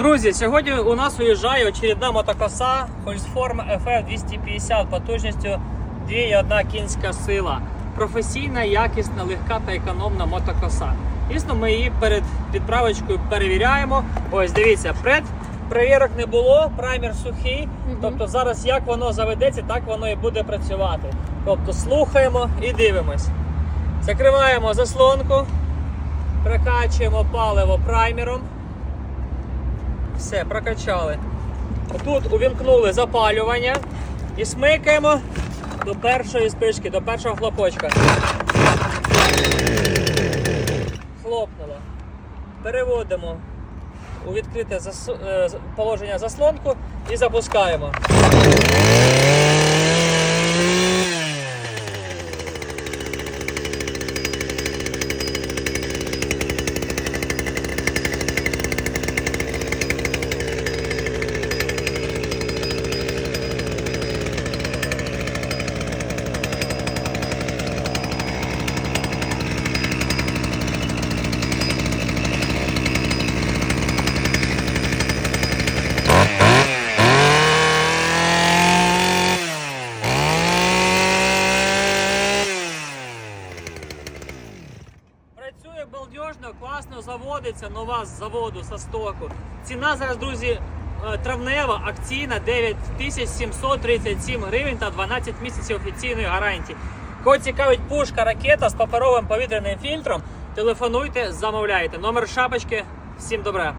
Друзі, сьогодні у нас уїжджає очередна мотокоса Holzform FF 250 потужністю 2,1 кінська сила. Професійна, якісна, легка та економна мотокоса. Звісно, ми її перед відправочкою перевіряємо. Ось дивіться, пред перевірок не було, праймер сухий. Тобто зараз як воно заведеться, так воно і буде працювати. Тобто слухаємо і дивимось. Закриваємо заслонку, прокачуємо паливо праймером. Все, прокачали. Тут увімкнули запалювання і смикаємо до першої спички, до першого хлопочка. Хлопнуло. Переводимо у відкрите зас- е, положення заслонку і запускаємо. Працює балдежно, класно заводиться нова з заводу со стоку. Ціна зараз, друзі, е, травнева, акційна 9737 гривень та 12 місяців офіційної гарантії. Кого цікавить пушка ракета з паперовим повітряним фільтром, телефонуйте, замовляйте. Номер шапочки. Всім добра.